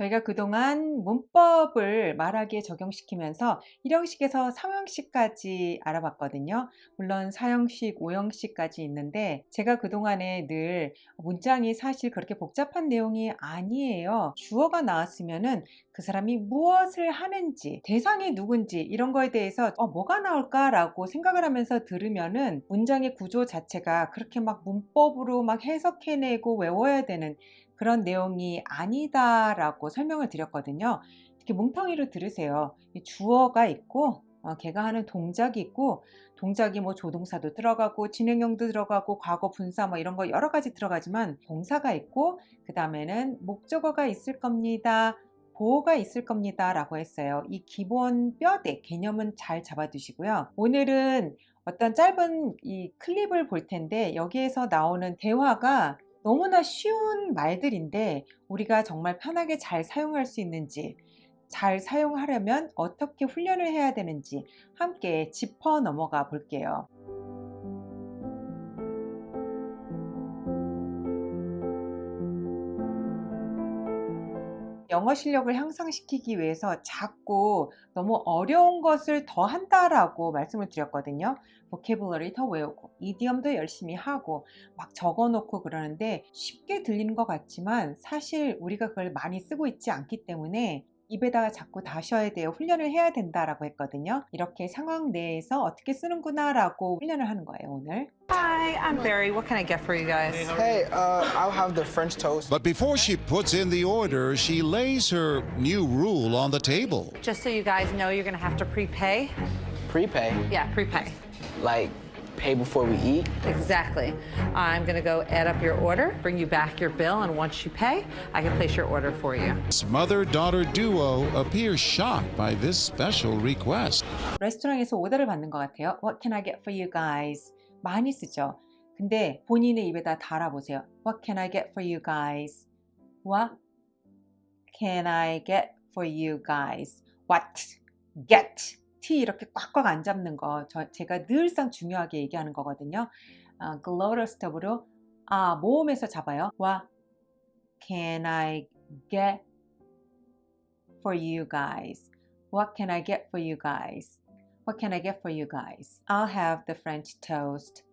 저희가 그동안 문법을 말하기에 적용시키면서 1형식에서 3형식까지 알아봤거든요. 물론 4형식, 5형식까지 있는데 제가 그동안에 늘 문장이 사실 그렇게 복잡한 내용이 아니에요. 주어가 나왔으면은 그 사람이 무엇을 하는지, 대상이 누군지 이런 거에 대해서 어, 뭐가 나올까라고 생각을 하면서 들으면은 문장의 구조 자체가 그렇게 막 문법으로 막 해석해내고 외워야 되는 그런 내용이 아니다라고 설명을 드렸거든요. 이렇게 뭉텅이로 들으세요. 이 주어가 있고 어, 걔가 하는 동작이 있고 동작이 뭐 조동사도 들어가고 진행형도 들어가고 과거 분사 뭐 이런 거 여러 가지 들어가지만 동사가 있고 그 다음에는 목적어가 있을 겁니다. 보호가 있을 겁니다. 라고 했어요. 이 기본 뼈대 개념은 잘 잡아 두시고요. 오늘은 어떤 짧은 이 클립을 볼 텐데 여기에서 나오는 대화가 너무나 쉬운 말들인데 우리가 정말 편하게 잘 사용할 수 있는지 잘 사용하려면 어떻게 훈련을 해야 되는지 함께 짚어 넘어가 볼게요. 영어 실력을 향상시키기 위해서 자꾸 너무 어려운 것을 더 한다라고 말씀을 드렸거든요. 보케블러리 더 외우고 이디엄도 열심히 하고 막 적어놓고 그러는데 쉽게 들리는 것 같지만 사실 우리가 그걸 많이 쓰고 있지 않기 때문에 입에다가 자꾸 다셔야 돼요. 훈련을 해야 된다라고 했거든요. 이렇게 상황 내에서 어떻게 쓰는구나라고 훈련을 하는 거예요, 오늘. Hi, I'm Barry. What can I get for you guys? Hey, uh, I'll have the French toast. But before she puts in the order, she lays her new rule on the table. Just so you guys know, you're gonna have to prepay. Prepay, Yeah, prepay. like pay before we eat. Exactly. I'm gonna go add up your order, bring you back your bill, and once you pay, I can place your order for you. This mother-daughter duo appears shocked by this special request. 레스토랑에서 오더를 받는 것 같아요. What can I get for you guys? 많이 쓰죠. 근데 본인의 입에다 달아보세요. What can I get for you guys? What can I get for you guys? What? Get. T 이렇게 꽉꽉 안 잡는 거 저, 제가 늘상 중요하게 얘기하는 거거든요. 아, 글로럴 스톱으로 아 모음에서 잡아요. What can I get for you guys? What can I get for you guys? What can I get for you guys? I'll have the French toast.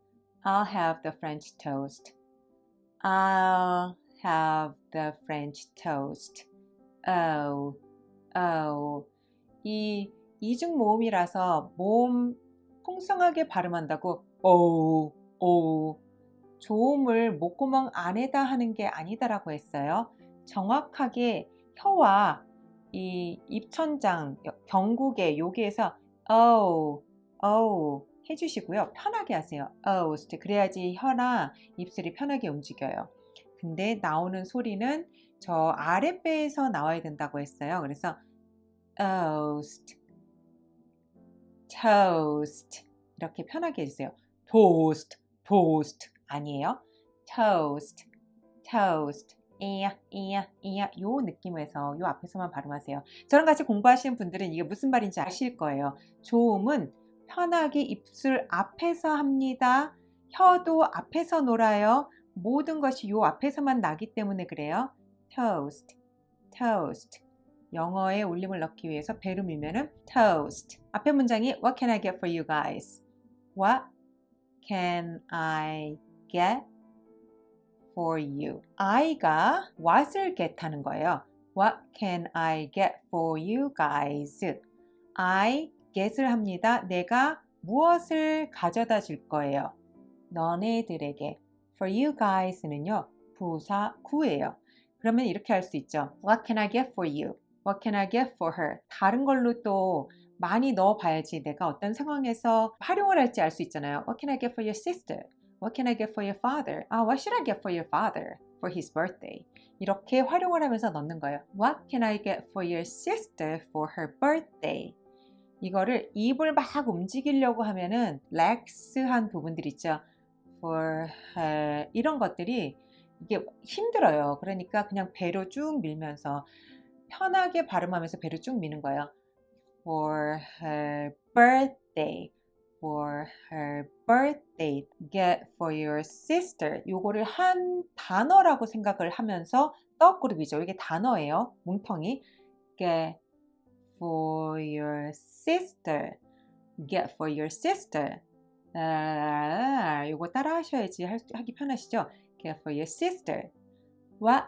I'll have the French toast. I'll have the French toast. Oh, oh. 이 이중 모음이라서 모음 풍성하게 발음한다고 오, 오. 조음을 목구멍 안에다 하는 게 아니다라고 했어요. 정확하게 혀와 이 입천장, 경국의 여기에서 oh, oh 해주시고요. 편하게 하세요. oh, 그래야지 혀나 입술이 편하게 움직여요. 근데 나오는 소리는 저 아랫배에서 나와야 된다고 했어요. 그래서 toast, toast 이렇게 편하게 해주세요. toast, toast 아니에요. toast, toast. 이야, 이야, 이야 요 느낌에서 요 앞에서만 발음하세요. 저랑 같이 공부하시는 분들은 이게 무슨 말인지 아실 거예요. 조음은 편하게 입술 앞에서 합니다. 혀도 앞에서 놀아요. 모든 것이 요 앞에서만 나기 때문에 그래요. toast, toast. 영어에 울림을 넣기 위해서 배로 밀면은 toast. 앞에 문장이 What can I get for you guys? What can I get for you? I가 what을 get 하는 거예요. What can I get for you guys? I get을 합니다. 내가 무엇을 가져다 줄 거예요. 너네들에게. For you guys는요. 부사 구예요. 그러면 이렇게 할 수 있죠. What can I get for you? What can I get for her? 다른 걸로 또 많이 넣어봐야지 내가 어떤 상황에서 활용을 할지 알 수 있잖아요. What can I get for your sister? What can I get for your father? 아, what should I get for your father for his birthday? 이렇게 활용을 하면서 넣는 거예요. What can I get for your sister for her birthday? 이거를 입을 막 움직이려고 하면은 렉스한 부분들 있죠. For her 이런 것들이 이게 힘들어요. 그러니까 그냥 배로 쭉 밀면서 편하게 발음하면서 배를 쭉 미는 거예요. For her birthday. For her birthday. Get for your sister. 요거를 한 단어라고 생각을 하면서 the 그룹이죠. 이게 단어예요. 뭉텅이. get for your sister. get for your sister. 아, 이거 따라 하셔야지 할- 하기 편하시죠? get for your sister. What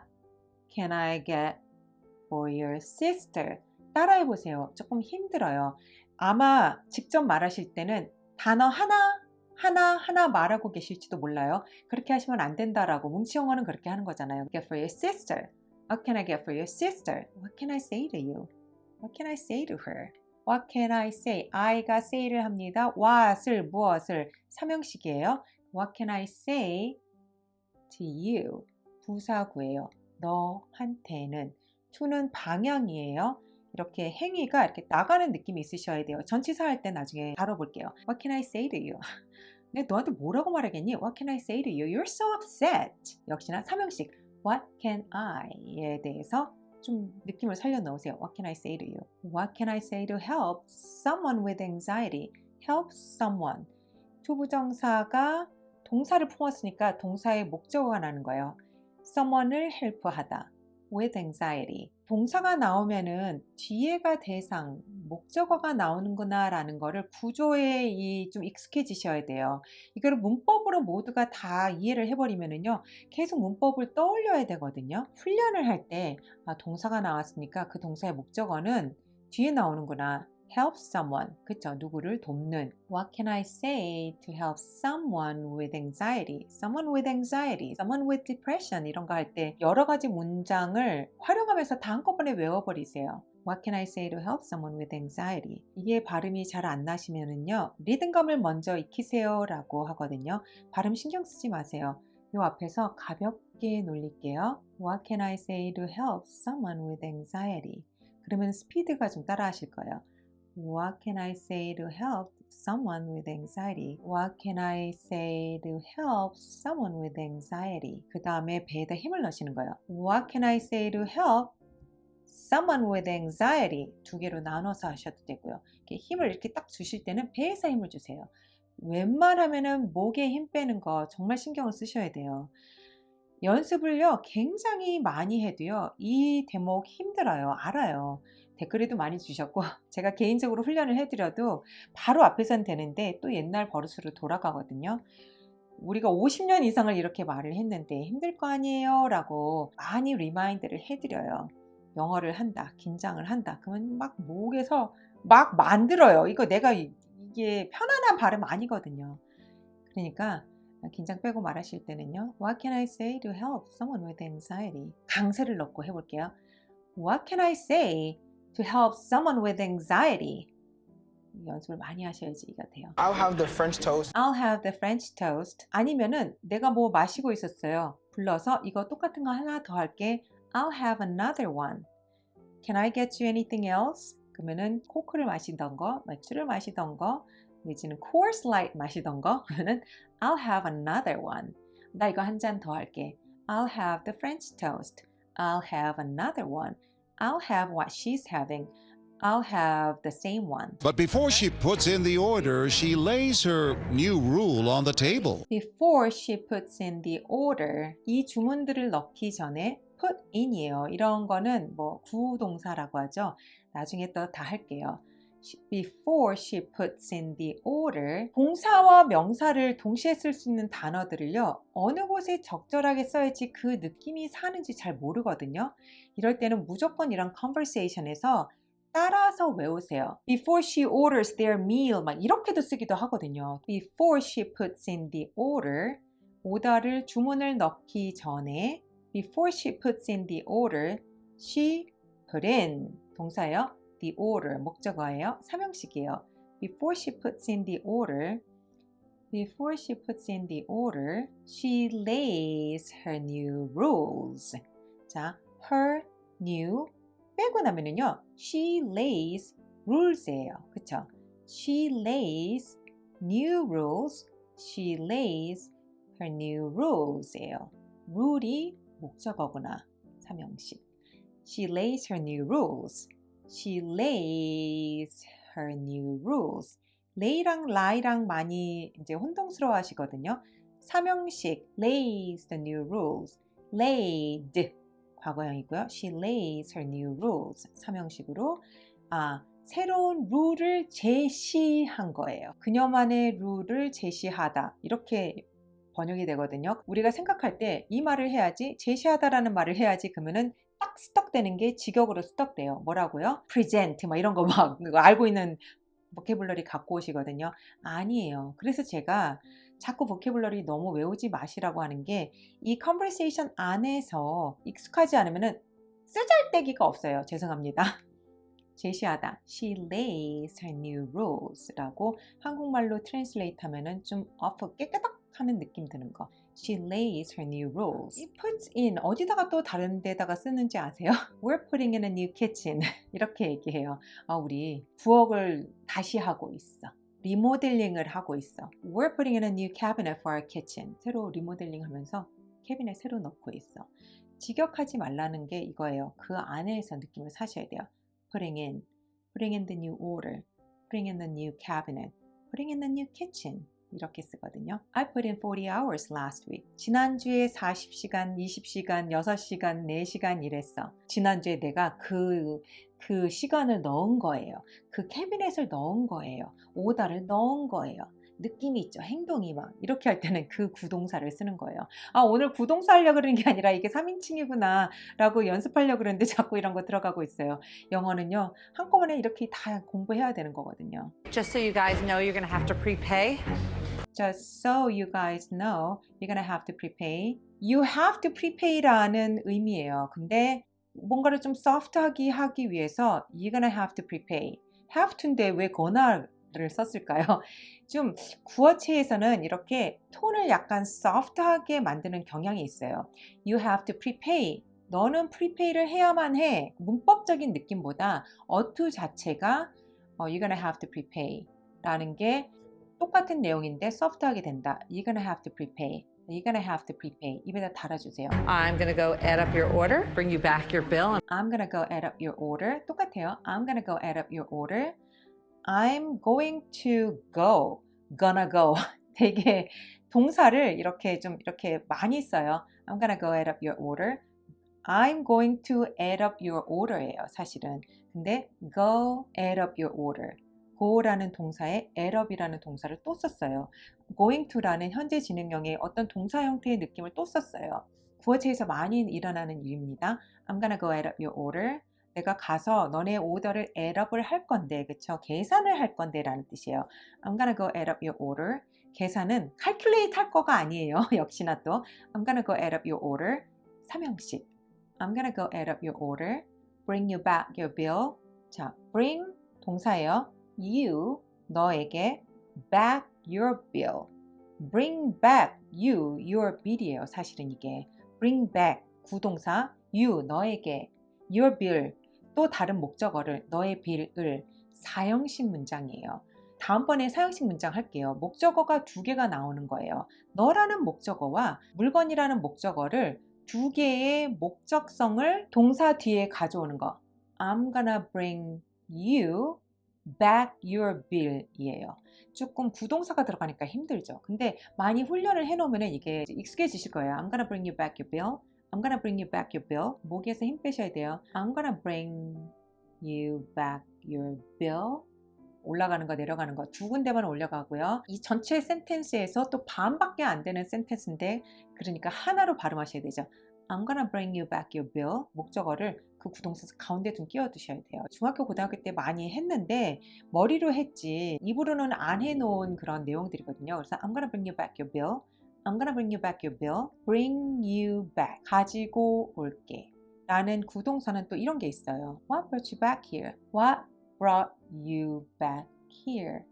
can I get for your sister? 따라해 보세요. 조금 힘들어요. 아마 직접 말하실 때는 단어 하나 하나 하나 말하고 계실지도 몰라요. 그렇게 하시면 안 된다라고 뭉치 영어는 그렇게 하는 거잖아요. Get for your sister. What can I get for your sister? What can I say to you? What can I say to her? What can I say? I가 say를 합니다. what을 무엇을 삼형식이에요. What can I say to you? 부사구예요. 너한테는 to는 방향이에요. 이렇게 행위가 이렇게 나가는 느낌이 있으셔야 돼요. 전치사 할 때 나중에 다뤄볼게요. What can I say to you? 내가 너한테 뭐라고 말하겠니? What can I say to you? You're so upset. 역시나 삼형식 What can I에 대해서 좀 느낌을 살려 넣으세요. What can I say to you? What can I say to help someone with anxiety? Help someone. 투부정사가 동사를 품었으니까 동사의 목적어가 나는 거예요. someone을 help하다. With anxiety. 동사가 나오면은 뒤에가 대상, 목적어가 나오는구나 라는 거를 구조에 이 좀 익숙해지셔야 돼요. 이거를 문법으로 모두가 다 이해를 해버리면은요, 계속 문법을 떠올려야 되거든요. 훈련을 할 때, 아, 동사가 나왔으니까 그 동사의 목적어는 뒤에 나오는구나. Help someone. 그쵸? 누구를 돕는. What can I say to help someone with anxiety? Someone with anxiety, someone with depression 이런 거 할 때 여러 가지 문장을 활용하면서 다 한꺼번에 외워버리세요. What can I say to help someone with anxiety? 이게 발음이 잘 안 나시면은요, 리듬감을 먼저 익히세요 라고 하거든요. 발음 신경 쓰지 마세요. 요 앞에서 가볍게 놀릴게요. What can I say to help someone with anxiety? 그러면 스피드가 좀 따라 하실 거예요. What can I say to help someone with anxiety? What can I say to help someone with anxiety? 그 다음에 배에다 힘을 넣으시는 거예요. What can I say to help someone with anxiety? 두 개로 나눠서 하셔도 되고요. 이렇게 힘을 이렇게 딱 주실 때는 배에서 힘을 주세요. 웬만하면은 목에 힘 빼는 거 정말 신경을 쓰셔야 돼요. 연습을요, 굉장히 많이 해도요, 이 대목 힘들어요. 알아요. 댓글에도 많이 주셨고, 제가 개인적으로 훈련을 해드려도 바로 앞에선 되는데 또 옛날 버릇으로 돌아가거든요. 우리가 50년 이상을 이렇게 말을 했는데 힘들 거 아니에요? 라고 많이 리마인드를 해드려요. 영어를 한다, 긴장을 한다. 그러면 막 목에서 막 만들어요. 이거 내가 이- 이게 편안한 발음 아니거든요. 그러니까 긴장 빼고 말하실 때는요. What can I say to help someone with anxiety? 강세를 넣고 해볼게요. What can I say to help someone with anxiety? 연습을 많이 하셔야지 이가 돼요. I'll have the French toast. I'll have the French toast. 아니면은 내가 뭐 마시고 있었어요. 불러서 이거 똑같은 거 하나 더 할게. I'll have another one. Can I get you anything else? 그러면은 코크를 마시던 거, 맥주를 마시던 거, 내지는 Coors Light 마시던 거, 그러면은 I'll have another one. 나 이거 한 잔 더 할게. I'll have the French toast. I'll have another one. I'll have what she's having. I'll have the same one. But before she puts in the order, she lays her new rule on the table. Before she puts in the order, 이 주문들을 넣기 전에 put in이에요. 이런 거는 뭐 구동사라고 하죠. 나중에 또 다 할게요. Before she puts in the order, 동사와 명사를 동시에 쓸 수 있는 단어들을요, 어느 곳에 적절하게 써야지 그 느낌이 사는지 잘 모르거든요. 이럴 때는 무조건 이런 conversation에서 따라서 외우세요. Before she orders their meal 막 이렇게도 쓰기도 하거든요. Before she puts in the order 오더를 주문을 넣기 전에 Before she puts in the order she put in 동사예요. The order 목적어예요. 삼형식이에요. Before she puts in the order Before she puts in the order, she lays her new rules. 자, her new 빼고 나면은요, she lays rules예요. 그쵸? She lays new rules. She lays her new rules예요. rule이 목적어구나. 삼형식. She lays her new rules. She lays her new rules. lay랑 lie랑 많이 이제 혼동스러워 하시거든요. 삼형식 lays the new rules. laid 과거형이고요. She lays her new rules. 삼형식으로 아 새로운 룰을 제시한 거예요. 그녀만의 룰을 제시하다. 이렇게 번역이 되거든요. 우리가 생각할 때 이 말을 해야지, 제시하다라는 말을 해야지 그러면은 딱 스떡되는 게 직역으로 스떡돼요. 뭐라고요? present 막 이런 거 막 알고 있는 보케블러리 갖고 오시거든요. 아니에요. 그래서 제가 자꾸 보케블러리 너무 외우지 마시라고 하는 게 이 컨버세이션 안에서 익숙하지 않으면은 쓰잘데기가 없어요. 죄송합니다. 제시하다. She lays her new rules라고 한국말로 트랜슬레이트 하면은 좀 off 깨끗딱 하는 느낌 드는 거. She lays her new rules. 이 puts in 어디다가 또 다른 데다가 쓰는지 아세요? We're putting in a new kitchen. 이렇게 얘기해요. 아, 우리 부엌을 다시 하고 있어. 리모델링을 하고 있어. We're putting in a new cabinet for our kitchen. 새로 리모델링 하면서 캐비넷 새로 넣고 있어. 직역하지 말라는 게 이거예요. 그 안에서 느낌을 사셔야 돼요. Putting in, putting in the new order, putting in the new cabinet, putting in the new kitchen. 이렇게 쓰거든요. I put in 40 hours last week. 지난주에 40시간, 20시간, 6시간, 4시간 일했어. 지난주에 내가 그, 그 시간을 넣은 거예요. 그 캐비넷을 넣은 거예요. 오다를 넣은 거예요. 느낌이 있죠. 행동이 막 이렇게 할 때는 그 구동사를 쓰는 거예요. 아 오늘 구동사 하려고 그러는 게 아니라 이게 3인칭이구나 라고 연습하려고 그러는데 자꾸 이런 거 들어가고 있어요. 영어는요. 한꺼번에 이렇게 다 공부해야 되는 거거든요. Just so you guys know, you're to have to prepay. Just so you guys know, you're gonna have to prepay. You have to prepay라는 의미예요. 근데 뭔가를 좀 soft하게 하기 위해서 you're gonna have to prepay. have to인데 왜 gona를 썼을까요? 좀 구어체에서는 이렇게 톤을 약간 soft하게 만드는 경향이 있어요. You have to prepay. 너는 prepay를 해야만 해. 문법적인 느낌보다 어투 자체가 어, you're gonna have to prepay 라는 게 똑같은 내용인데 소프트하게 된다. You're gonna have to prepay. You're gonna have to prepay. 입에다 달아주세요. I'm to go add up your order, bring you back your bill, I'm gonna go add up your order. 똑같아요. I'm gonna go add up your order. I'm going to go. Gonna go. 되게 동사를 이렇게 좀 이렇게 많이 써요. I'm gonna go add up your order. I'm going to add up your order예요. 사실은. 근데 go add up your order. Go라는 동사에 up이라는 동사를 또 썼어요. going to라는 현재 진행형의 어떤 동사 형태의 느낌을 또 썼어요. 구어체에서 많이 일어나는 일입니다. I'm gonna go add up your order. 내가 가서 너네 오더를 add up을 할 건데, 그쵸? 계산을 할 건데 라는 뜻이에요. I'm gonna go add up your order. 계산은 calculate 할 거가 아니에요. 역시나 또. I'm gonna go add up your order. 삼형식. I'm gonna go add up your order. Bring you back your bill. 자, bring 동사예요. You 너에게 back your bill. Bring back you your bill이에요. 사실은 이게 bring back 구동사 you 너에게 your bill 또 다른 목적어를 너의 bill을 사형식 문장이에요. 다음번에 사형식 문장 할게요. 목적어가 두 개가 나오는 거예요. 너라는 목적어와 물건이라는 목적어를 두 개의 목적성을 동사 뒤에 가져오는 거. I'm gonna bring you back your bill이에요. 조금 구동사가 들어가니까 힘들죠. 근데 많이 훈련을 해놓으면 이게 익숙해지실 거예요. I'm gonna bring you back your bill. I'm gonna bring you back your bill. 목에서 힘 빼셔야 돼요. I'm gonna bring you back your bill. 올라가는 거 내려가는 거 두 군데만 올려가고요. 이 전체 센텐스에서 또 반밖에 안 되는 센텐스인데 그러니까 하나로 발음하셔야 되죠. I'm gonna bring you back your bill. 목적어를 그 구동사 가운데 좀 끼워 두셔야 돼요. 중학교 고등학교 때 많이 했는데 머리로 했지 입으로는 안 해놓은 그런 내용들이거든요. 그래서 I'm gonna bring you back your bill. I'm gonna bring you back your bill. Bring you back. 가지고 올게. 라는 구동사는 또 이런 게 있어요. What brought you back here? What brought you back here?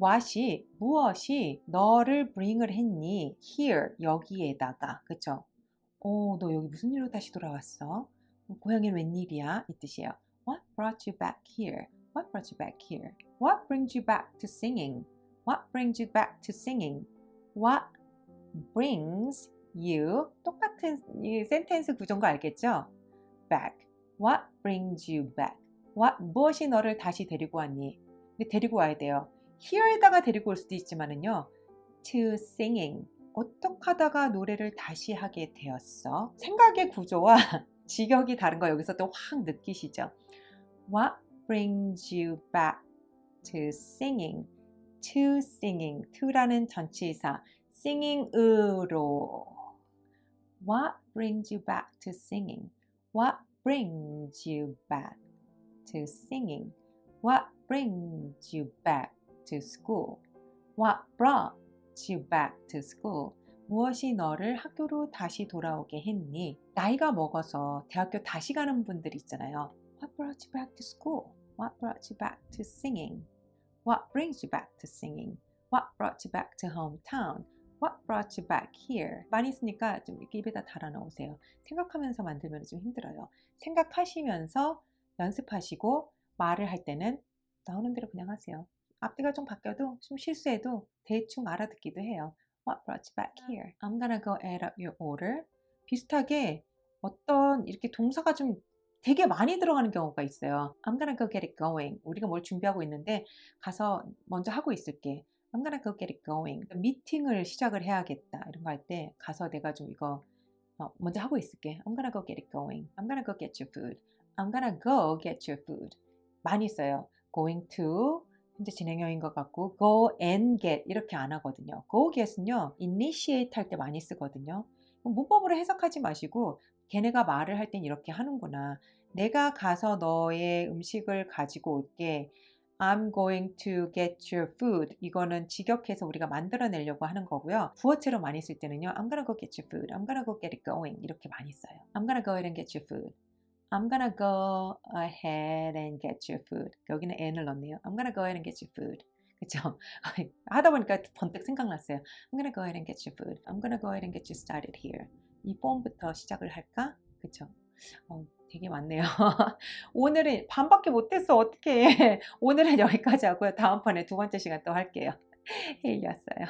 what이 무엇이 너를 bring을 했니? here 여기에다가 그쵸? 오, 너 여기 무슨 일로 다시 돌아왔어? 고향엔 웬일이야? 이 뜻이에요. What brought you back here? What brought you back here? What brings you back to singing? What brings you back to singing? What brings you 똑같은 이 센텐스 구조인 거 알겠죠? back. What brings you back? What 무엇이 너를 다시 데리고 왔니? 근데 데리고 와야 돼요. here에다가 데리고 올 수도 있지만은요. to singing. 어떻게 하다가 노래를 다시 하게 되었어? 생각의 구조와 직역이 다른 거 여기서 또 확 느끼시죠? What brings you back to singing? To singing. to라는 전치사. singing으로. What brings you back to singing? What brings you back to singing? What brings you back to school? What brought you back to school? 무엇이 너를 학교로 다시 돌아오게 했니? 나이가 먹어서 대학교 다시 가는 분들 있잖아요. What brought you back to school? What brought you back to singing? What brings you back to singing? What brought you back to hometown? What brought you back here? 많이 쓰니까 좀 입에다 달아 넣으세요. 생각하면서 만들면 좀 힘들어요. 생각하시면서 연습하시고 말을 할 때는 나오는 대로 그냥 하세요. 앞뒤가 좀 바뀌어도 좀 실수해도 대충 알아듣기도 해요. What brought you back here? I'm gonna go add up your order. 비슷하게 어떤 이렇게 동사가 좀 되게 많이 들어가는 경우가 있어요. I'm gonna go get it going. 우리가 뭘 준비하고 있는데 가서 먼저 하고 있을게. I'm gonna go get it going. 미팅을 시작을 해야겠다. 이런 거 할 때 가서 내가 좀 이거 어, 먼저 하고 있을게. I'm gonna go get it going. I'm gonna go get your food. I'm gonna go get your food. 많이 써요. going to 현재 진행형인 것 같고 go and get 이렇게 안 하거든요. go get은요. initiate 할 때 많이 쓰거든요. 문법으로 해석하지 마시고 걔네가 말을 할 땐 이렇게 하는구나. 내가 가서 너의 음식을 가지고 올게. I'm going to get your food. 이거는 직역해서 우리가 만들어내려고 하는 거고요. 부어체로 많이 쓸 때는요. I'm gonna go get your food. I'm gonna go get it going. 이렇게 많이 써요. I'm gonna go and get your food. I'm gonna go ahead and get your food. 여기는 n을 넣네요. I'm gonna go ahead and get your food. 그쵸? 하다 보니까 번뜩 생각났어요. I'm gonna go ahead and get your food. I'm gonna go ahead and get you started here. 이 폼부터 시작을 할까? 그쵸? 어, 되게 많네요. 오늘은 반밖에 못했어. 어떻게? 오늘은 여기까지 하고요. 다음번에 두 번째 시간 또 할게요. 헤일이었어요.